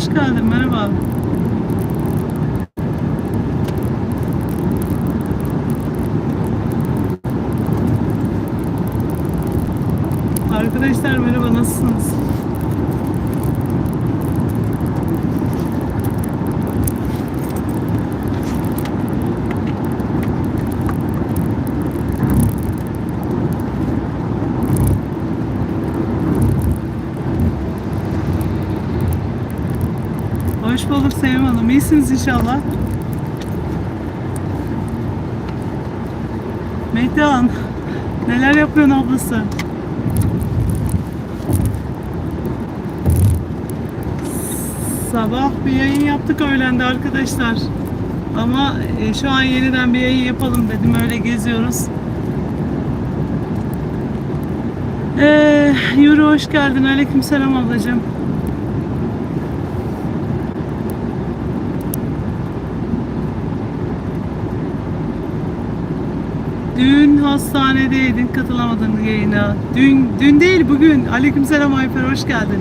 Hoş geldin. Merhaba. Arkadaşlar merhaba nasılsınız? Hoş bulduk Sevim Hanım. İyisiniz inşallah. Metehan, neler yapıyorsun ablası? Sabah bir yayın yaptık öğlende arkadaşlar. Ama e, şu an yeniden bir yayın yapalım dedim. Öyle geziyoruz. Ee, Yuri hoş geldin. Aleykümselam ablacığım. Dün hastanedeydin, katılamadın yayına. Dün, dün değil bugün. Aleykümselam Ayfer, hoş geldin.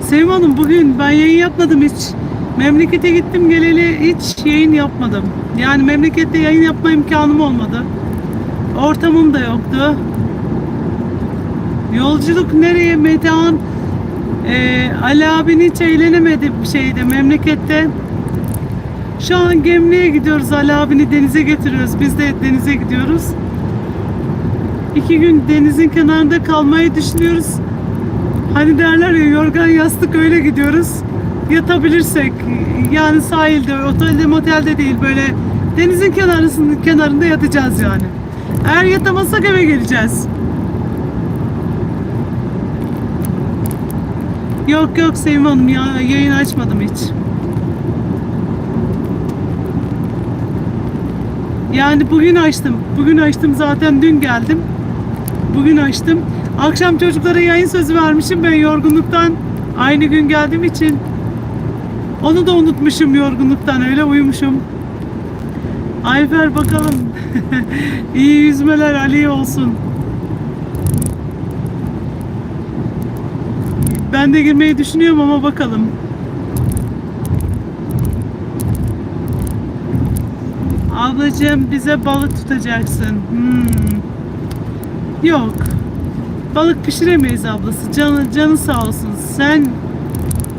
Sevim Hanım bugün ben yayın yapmadım hiç. Memlekete gittim geleli hiç yayın yapmadım. Yani memlekette yayın yapma imkanım olmadı. Ortamım da yoktu. Yolculuk nereye Metehan? Ee, Ali abin hiç eğlenemedi şeyde memlekette. Şu an Gemli'ye gidiyoruz. Ali abini denize getiriyoruz. Biz de denize gidiyoruz. İki gün denizin kenarında kalmayı düşünüyoruz. Hani derler ya yorgan yastık öyle gidiyoruz. Yatabilirsek yani sahilde, otelde, motelde değil böyle denizin kenarısının kenarında yatacağız yani. Eğer yatamazsak eve geleceğiz. Yok yok Sevim Hanım ya yayın açmadım hiç. Yani bugün açtım. Bugün açtım zaten dün geldim. Bugün açtım. Akşam çocuklara yayın sözü vermişim ben yorgunluktan. Aynı gün geldiğim için. Onu da unutmuşum yorgunluktan öyle uyumuşum. Ayfer bakalım. İyi yüzmeler Ali olsun. Ben de girmeyi düşünüyorum ama bakalım. Ablacığım bize balık tutacaksın. Hmm. Yok. Balık pişiremeyiz ablası. Canı, canı sağ olsun. Sen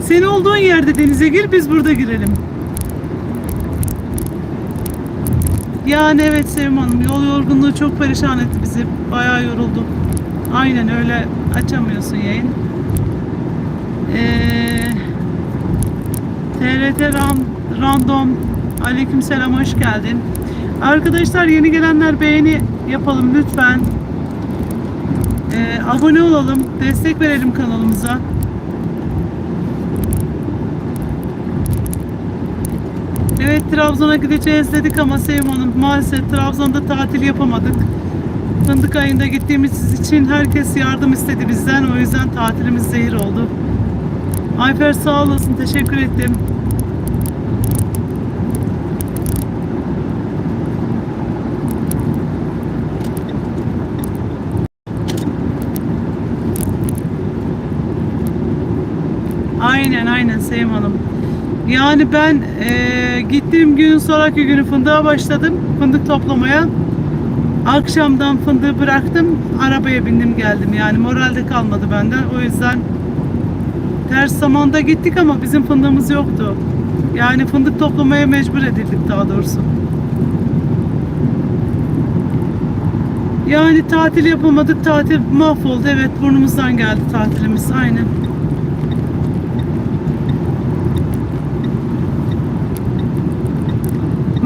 sen olduğun yerde denize gir biz burada girelim. Yani evet Sevim Hanım yol yorgunluğu çok perişan etti bizi. Bayağı yoruldum. Aynen öyle açamıyorsun yayın. Ee, TRT Ram, Random Aleykümselam hoş geldin. Arkadaşlar yeni gelenler beğeni yapalım lütfen. Ee, abone olalım, destek verelim kanalımıza. Evet Trabzon'a gideceğiz dedik ama Sevim Hanım maalesef Trabzon'da tatil yapamadık. Fındık ayında gittiğimiz için herkes yardım istedi bizden. O yüzden tatilimiz zehir oldu. Ayfer sağ olasın. Teşekkür ettim. Aynen aynen Sevim Hanım. Yani ben eee, gittiğim günün sonraki günü fındığa başladım. Fındık toplamaya. Akşamdan fındığı bıraktım. Arabaya bindim geldim. Yani moralde kalmadı benden. O yüzden ters zamanda gittik ama bizim fındığımız yoktu. Yani fındık toplamaya mecbur edildik daha doğrusu. Yani tatil yapamadık. Tatil mahvoldu. Evet burnumuzdan geldi tatilimiz. Aynen.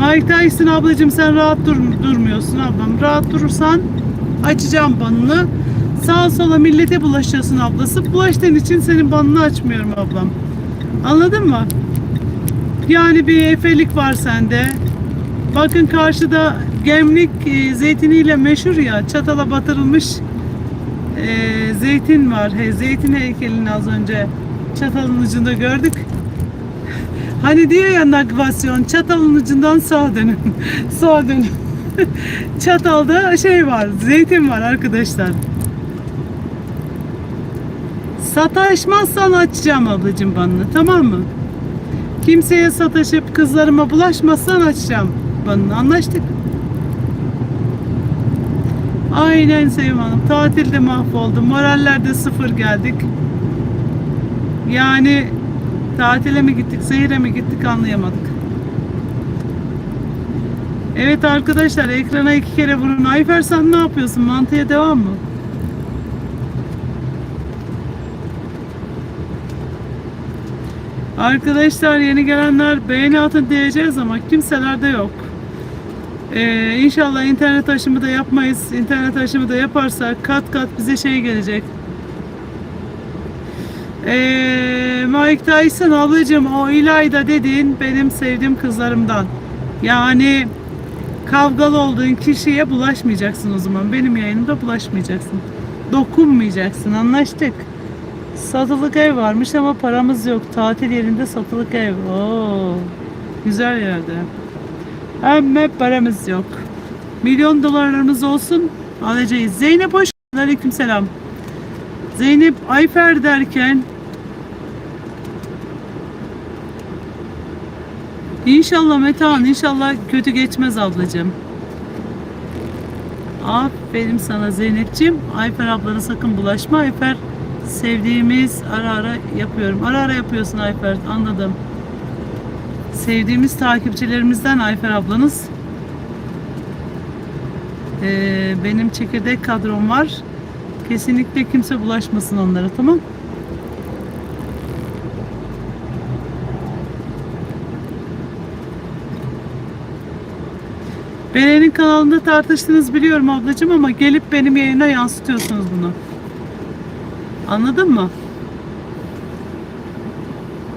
Mike Tyson ablacığım sen rahat dur, durmuyorsun ablam. Rahat durursan açacağım banını. Sağa sola millete bulaşıyorsun ablası. Bulaştığın için senin banını açmıyorum ablam. Anladın mı? Yani bir efelik var sende. Bakın karşıda gemlik e, zeytiniyle meşhur ya. Çatala batırılmış e, zeytin var. He, zeytin heykelini az önce çatalın ucunda gördük. Hani diyor ya nagvasyon çatalın ucundan sağa dönün. sağa dönün. Çatalda şey var, zeytin var arkadaşlar. Sataşmazsan açacağım ablacığım banını tamam mı? Kimseye sataşıp kızlarıma bulaşmazsan açacağım banını anlaştık. Aynen Sevim Hanım. Tatilde mahvoldum. Morallerde sıfır geldik. Yani tatile mi gittik, seyire mi gittik anlayamadık. Evet arkadaşlar ekrana iki kere vurun. Ayfer sen ne yapıyorsun? Mantıya devam mı? Arkadaşlar yeni gelenler beğeni atın diyeceğiz ama kimselerde yok. Ee, inşallah internet aşımı da yapmayız. İnternet aşımı da yaparsak kat kat bize şey gelecek. Ee, Mike Tyson ablacığım o İlayda dediğin benim sevdiğim kızlarımdan. Yani kavgalı olduğun kişiye bulaşmayacaksın o zaman. Benim yayınımda bulaşmayacaksın. Dokunmayacaksın. Anlaştık. Satılık ev varmış ama paramız yok. Tatil yerinde satılık ev. Oo, güzel yerde. Ama paramız yok. Milyon dolarlarımız olsun alacağız. Zeynep hoş geldin. Aleykümselam. Zeynep Ayfer derken İnşallah Metehan inşallah kötü geçmez ablacığım. Aferin sana Zeynep'ciğim. Ayfer ablana sakın bulaşma. Ayfer sevdiğimiz ara ara yapıyorum. Ara ara yapıyorsun Ayfer anladım. Sevdiğimiz takipçilerimizden Ayfer ablanız. Ee, benim çekirdek kadrom var. Kesinlikle kimse bulaşmasın onlara tamam Beren'in kanalında tartıştınız biliyorum ablacığım ama gelip benim yayına yansıtıyorsunuz bunu. Anladın mı?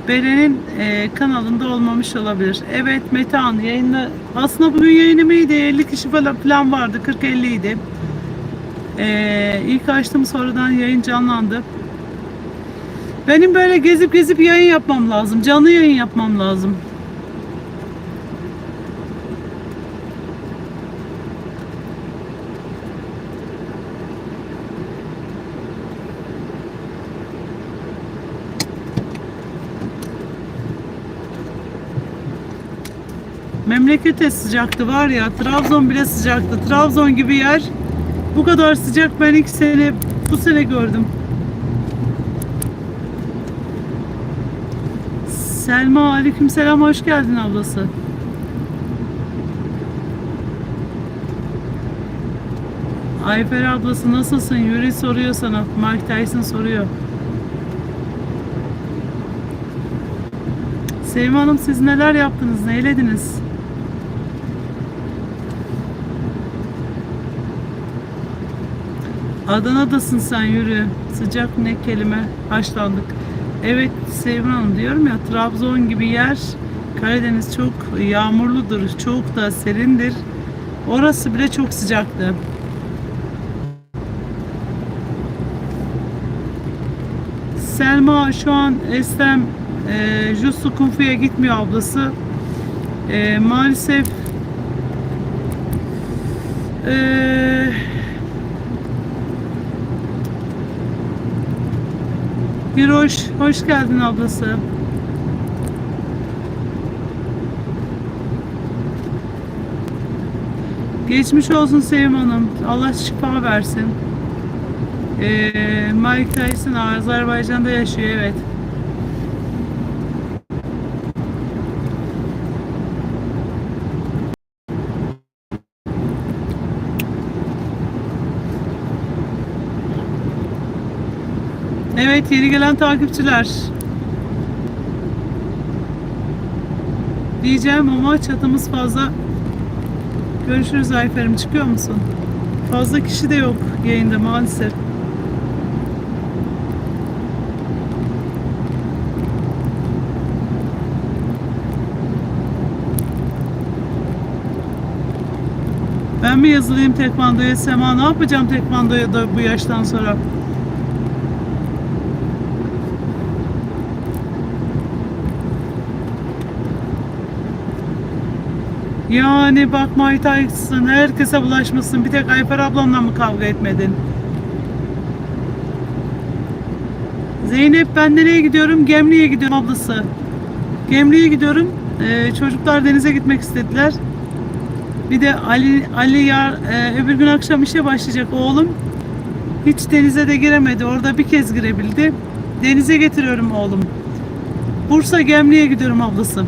Beren'in e, kanalında olmamış olabilir. Evet Metehan yayında aslında bugün yayınım iyiydi. 50 kişi falan, falan vardı. 40-50 idi. E, ilk açtım sonradan yayın canlandı. Benim böyle gezip gezip yayın yapmam lazım. Canlı yayın yapmam lazım. Memlekete sıcaktı var ya. Trabzon bile sıcaktı. Trabzon gibi yer. Bu kadar sıcak ben ilk sene bu sene gördüm. Selma aleykümselam hoş geldin ablası. Ayfer ablası nasılsın? Yuri soruyor sana. Mike Tyson soruyor. Sevim Hanım siz neler yaptınız? Neylediniz? Adana'dasın sen yürü. Sıcak ne kelime. Haşlandık. Evet Sevim Hanım diyorum ya Trabzon gibi yer Karadeniz çok yağmurludur. Çok da serindir. Orası bile çok sıcaktı. Selma şu an Eslem e, Jutsu Kung Fu'ya gitmiyor ablası. E, maalesef e, Giroş, hoş geldin ablası. Geçmiş olsun Sevim Hanım. Allah şifa versin. Ee, Mike Tyson Azerbaycan'da yaşıyor evet. Evet yeni gelen takipçiler. Diyeceğim ama çatımız fazla. Görüşürüz Ayfer'im çıkıyor musun? Fazla kişi de yok yayında maalesef. Ben mi yazılayım tekvandoya Sema? Ne yapacağım tekvandoya da bu yaştan sonra? Yani bak maytaysın, herkese bulaşmışsın. Bir tek Ayfer ablamla mı kavga etmedin? Zeynep ben nereye gidiyorum? Gemli'ye gidiyorum ablası. Gemli'ye gidiyorum. Ee, çocuklar denize gitmek istediler. Bir de Ali Ali yar e, öbür gün akşam işe başlayacak oğlum. Hiç denize de giremedi. Orada bir kez girebildi. Denize getiriyorum oğlum. Bursa Gemli'ye gidiyorum ablası.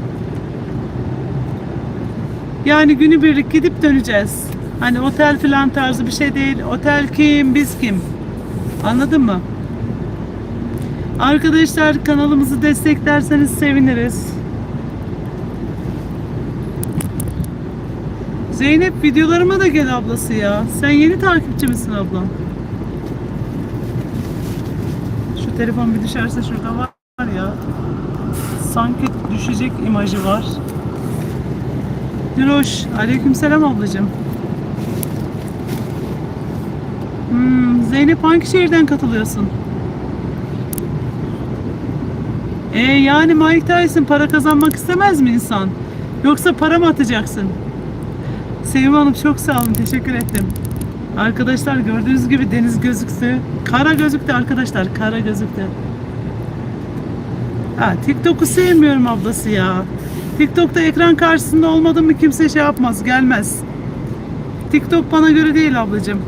Yani günübirlik gidip döneceğiz. Hani otel falan tarzı bir şey değil. Otel kim, biz kim? Anladın mı? Arkadaşlar kanalımızı desteklerseniz seviniriz. Zeynep videolarıma da gel ablası ya. Sen yeni takipçi misin abla? Şu telefon bir düşerse şurada var ya. Sanki düşecek imajı var. Diloş, aleykümselam ablacığım. Hmm, Zeynep hangi şehirden katılıyorsun? E yani Mike Tyson para kazanmak istemez mi insan? Yoksa para mı atacaksın? Sevim Hanım çok sağ olun. Teşekkür ettim. Arkadaşlar gördüğünüz gibi deniz gözüktü. Kara gözüktü arkadaşlar. Kara gözüktü. Ha, TikTok'u sevmiyorum ablası ya. TikTok'ta ekran karşısında olmadım mı kimse şey yapmaz, gelmez. TikTok bana göre değil ablacığım.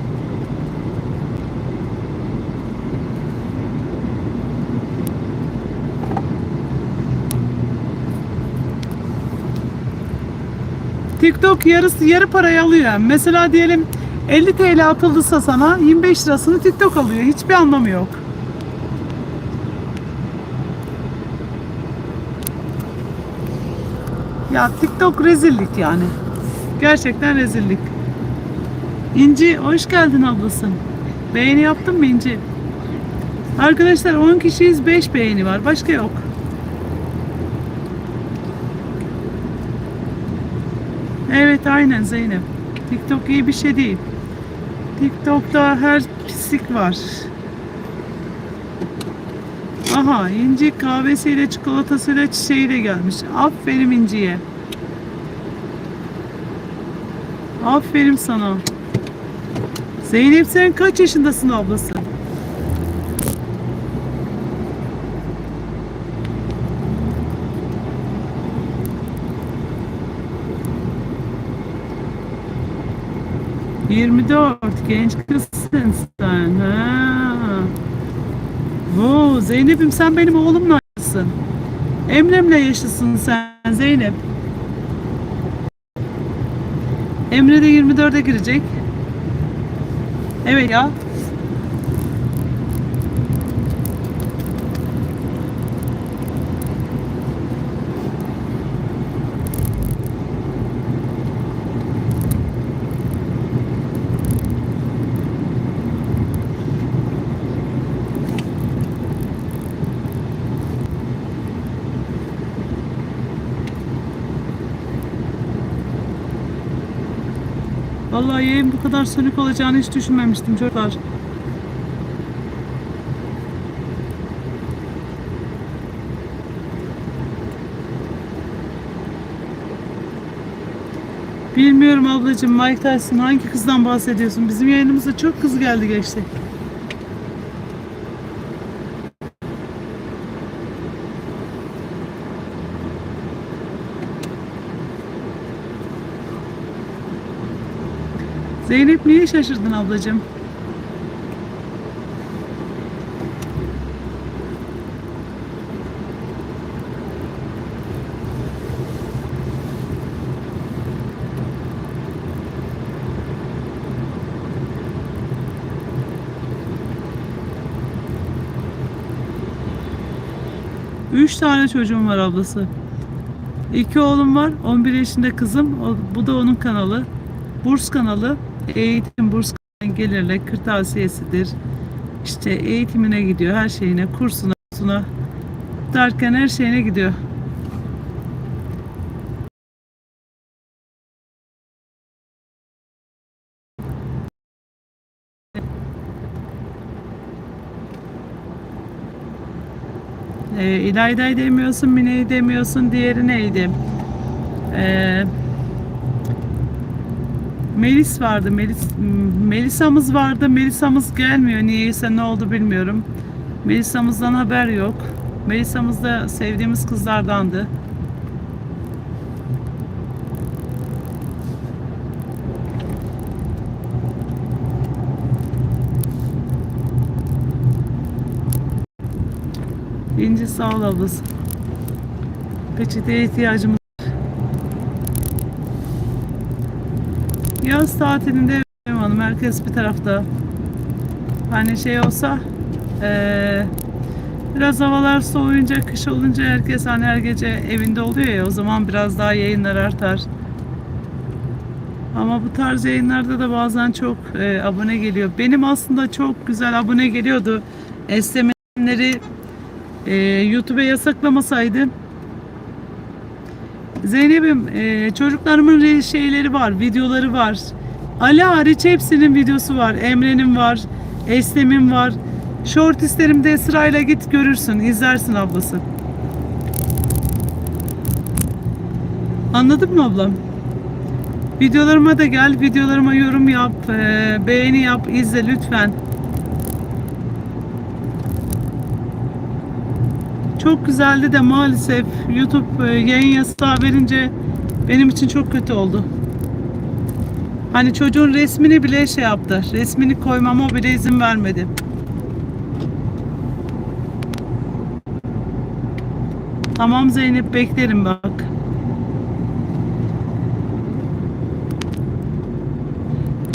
TikTok yarısı yarı parayı alıyor. Mesela diyelim 50 TL atılırsa sana 25 lirasını TikTok alıyor. Hiçbir anlamı yok. Ya TikTok rezillik yani. Gerçekten rezillik. İnci hoş geldin ablasın. Beğeni yaptın mı İnci? Arkadaşlar 10 kişiyiz 5 beğeni var. Başka yok. Evet aynen Zeynep. TikTok iyi bir şey değil. TikTok'ta her pislik var. Aha İnci kahvesiyle çikolatasıyla çiçeğiyle gelmiş. Aferin İnci'ye. Aferin sana. Zeynep sen kaç yaşındasın ablası? Yirmi dört genç kızsın sen. Ha. Zeynep'im sen benim oğlumla yaşlısın. Emre'mle yaşlısın sen Zeynep. Emre de 24'e girecek. Evet ya. Vallahi yayın bu kadar sönük olacağını hiç düşünmemiştim çocuklar. Bilmiyorum ablacığım Mike Tyson hangi kızdan bahsediyorsun? Bizim yayınımıza çok kız geldi geçti. Zeynep niye şaşırdın ablacığım? Üç tane çocuğum var ablası. İki oğlum var. 11 yaşında kızım. O- Bu da onun kanalı. Burs kanalı. Eğitim burs gelirle kırtasiyesidir. İşte eğitimine gidiyor. Her şeyine, kursuna, kursuna derken her şeyine gidiyor. Ee, İlayda'yı demiyorsun, Mine'yi demiyorsun. Diğeri neydi? Ee, Melis vardı. Melis, Melisa'mız vardı. Melisa'mız gelmiyor. Niyeyse ne oldu bilmiyorum. Melisa'mızdan haber yok. Melisa'mız da sevdiğimiz kızlardandı. İnci sağ ol ablası. Peçeteye ihtiyacımız var. Yaz tatilinde hanım herkes bir tarafta. Hani şey olsa eee, biraz havalar soğuyunca kış olunca herkes hani her gece evinde oluyor ya o zaman biraz daha yayınlar artar. Ama bu tarz yayınlarda da bazen çok eee, abone geliyor. Benim aslında çok güzel abone geliyordu. Esnemenleri eee YouTube'a yasaklamasaydı Zeynep'im eee, çocuklarımın şeyleri var, videoları var. Ali hariç hepsinin videosu var. Emre'nin var, Eslem'in var. Short isterimde sırayla git görürsün, izlersin ablası. Anladın mı ablam? Videolarıma da gel, videolarıma yorum yap, eee, beğeni yap, izle lütfen. Çok güzeldi de maalesef YouTube e, yayın yasağı verince benim için çok kötü oldu. Hani çocuğun resmini bile şey yaptı. Resmini koymama bile izin vermedi. Tamam Zeynep beklerim bak.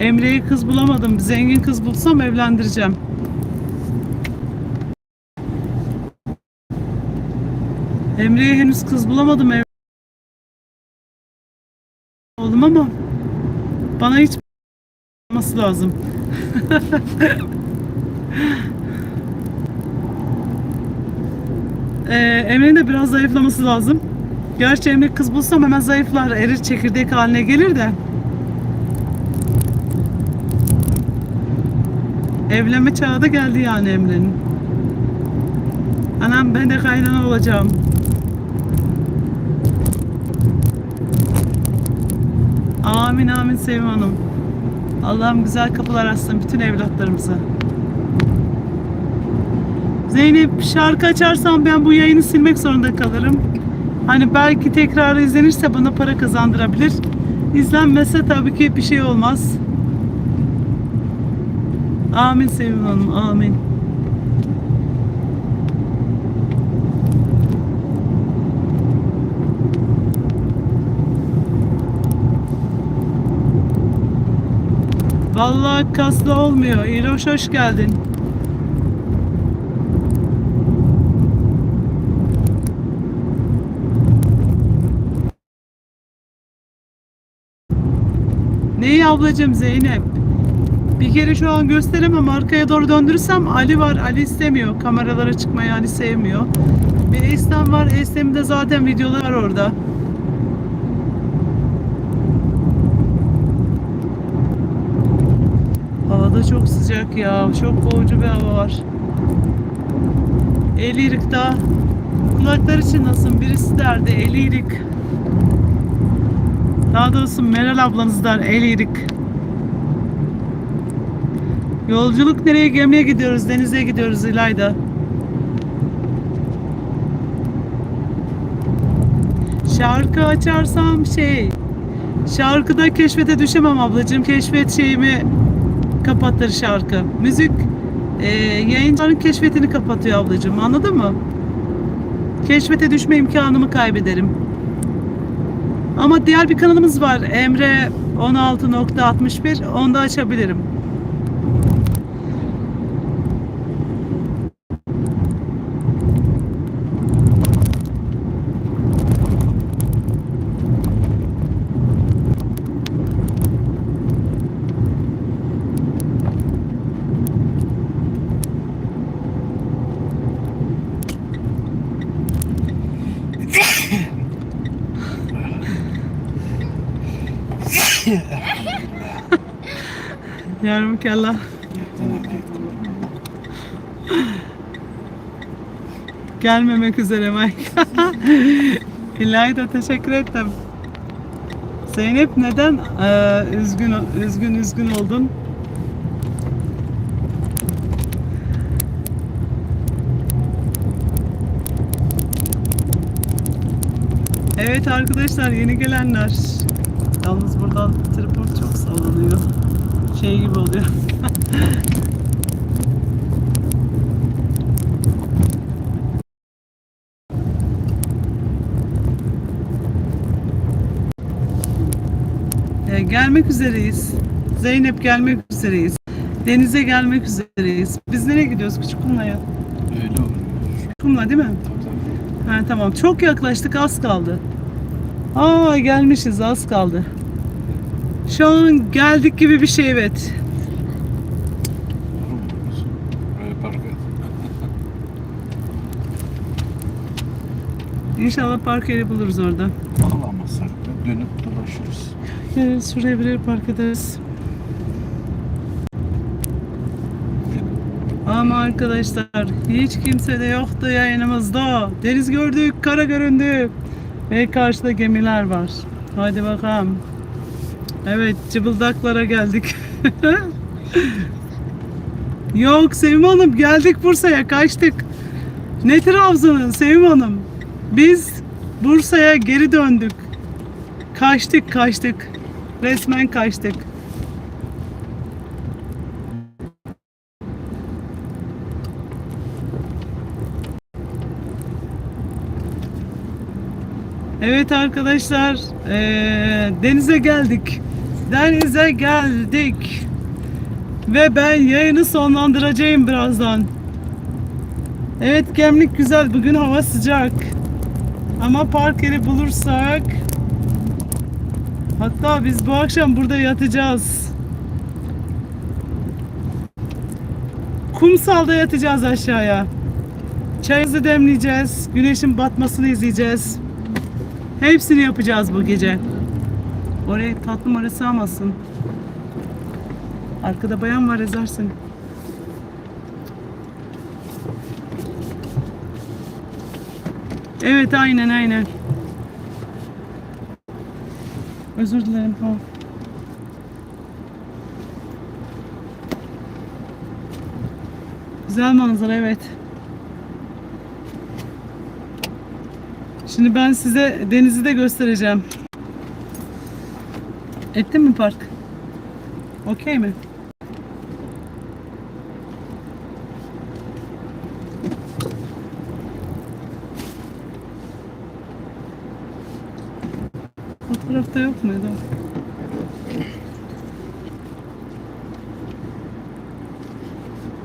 Emre'ye kız bulamadım. Zengin kız bulsam evlendireceğim. Emre'ye henüz kız bulamadım ev oldum ama bana hiç olması lazım. ee, Emre'nin de biraz zayıflaması lazım. Gerçi Emre kız bulsam hemen zayıflar, erir çekirdek haline gelir de. Evlenme çağı da geldi yani Emre'nin. Anam ben de kaynana olacağım. Amin amin Sevim Hanım. Allah'ım güzel kapılar açsın bütün evlatlarımıza. Zeynep şarkı açarsam ben bu yayını silmek zorunda kalırım. Hani belki tekrar izlenirse bana para kazandırabilir. İzlenmezse tabii ki bir şey olmaz. Amin Sevim Hanım, amin. Vallahi kaslı olmuyor. İloş hoş geldin. Neyi ablacığım Zeynep? Bir kere şu an gösteremem. Arkaya doğru döndürürsem Ali var. Ali istemiyor. Kameralara çıkmayı Ali sevmiyor. Bir Eslem var. Eslem'in de zaten videolar var orada. Çok sıcak ya. Çok boğucu bir hava var. Elirik'ta kulaklar için nasıl birisi derdi Elirik. Daha doğrusu Meral ablanız der Elirik. Yolculuk nereye? Gemiye gidiyoruz. Denize gidiyoruz İlayda. Şarkı açarsam şey Şarkıda keşfete düşemem ablacığım. Keşfet şeyimi kapatır şarkı. Müzik e, yayıncıların keşfetini kapatıyor ablacığım. Anladın mı? Keşfete düşme imkanımı kaybederim. Ama diğer bir kanalımız var. Emre 16.61. Onu da açabilirim. بارك Gelmemek üzere Mike. İlayda teşekkür ettim. Zeynep neden ee, üzgün üzgün üzgün oldun? Evet arkadaşlar yeni gelenler. Yalnız buradan tripod çok sallanıyor. Şey gibi oluyor. Ee, gelmek üzereyiz. Zeynep gelmek üzereyiz. Denize gelmek üzereyiz. Biz nereye gidiyoruz Küçük Kumla'ya? Öyle olur. Kumla değil mi? Tabii. Ha tamam. Çok yaklaştık az kaldı. Aa gelmişiz az kaldı. Şu an geldik gibi bir şey evet. Park et. İnşallah park yeri buluruz orada. Bulamazsak da dönüp dolaşırız. Evet, şuraya bir yere park ederiz. Ama arkadaşlar hiç kimse de yoktu yayınımızda. Deniz gördük, kara göründü. Ve karşıda gemiler var. Hadi bakalım. Evet, cıbıldaklara geldik. Yok Sevim Hanım geldik Bursa'ya kaçtık. Ne Trabzon'un Sevim Hanım. Biz Bursa'ya geri döndük. Kaçtık kaçtık. Resmen kaçtık. Evet arkadaşlar, eee, denize geldik. Denize geldik. Ve ben yayını sonlandıracağım birazdan. Evet gemlik güzel. Bugün hava sıcak. Ama park yeri bulursak Hatta biz bu akşam burada yatacağız. Kumsalda yatacağız aşağıya. Çayımızı demleyeceğiz. Güneşin batmasını izleyeceğiz. Hepsini yapacağız bu gece. Oraya tatlım oraya sığamazsın. Arkada bayan var ezarsın. Evet aynen aynen. Özür dilerim tamam. Güzel manzara evet. Şimdi ben size denizi de göstereceğim. Ettin mi park? Okey mi? O tarafta yok muydu?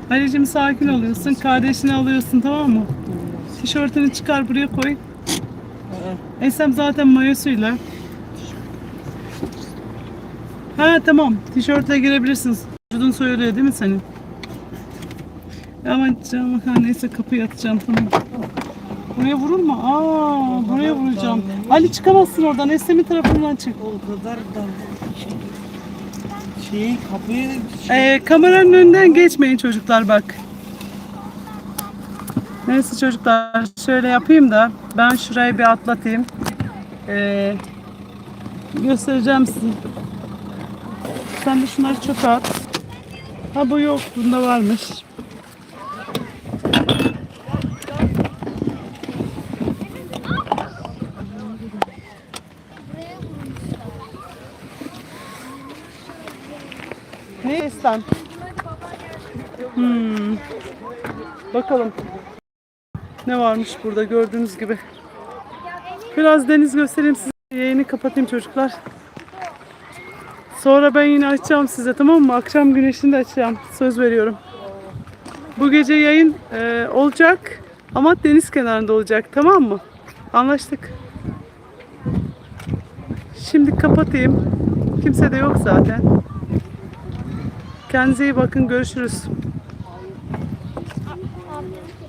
Ali'cim sakin oluyorsun. Kardeşini alıyorsun tamam mı? Tişörtünü çıkar buraya koy. Esem zaten mayosuyla. Ha tamam. Tişörtle girebilirsiniz. Vücudun soyuluyor değil mi senin? Aman canım ha, neyse kapıyı atacağım tamam. Buraya vurulma. Aa, buraya vuracağım. Ali çıkamazsın oradan. Eslem'in tarafından çık. O kadar da şey, şey kapıyı Ee, kameranın önünden geçmeyin çocuklar bak. Neyse çocuklar şöyle yapayım da ben şurayı bir atlatayım. Ee, göstereceğim size. Sen de şunları çöpe at. Ha bu yok bunda varmış. Ne İslam? Hmm. Bakalım. Ne varmış burada gördüğünüz gibi. Biraz deniz göstereyim size. Yayını kapatayım çocuklar. Sonra ben yine açacağım size tamam mı? Akşam güneşini de açacağım. Söz veriyorum. Bu gece yayın e, olacak ama deniz kenarında olacak tamam mı? Anlaştık. Şimdi kapatayım. Kimse de yok zaten. Kendinize iyi bakın. Görüşürüz.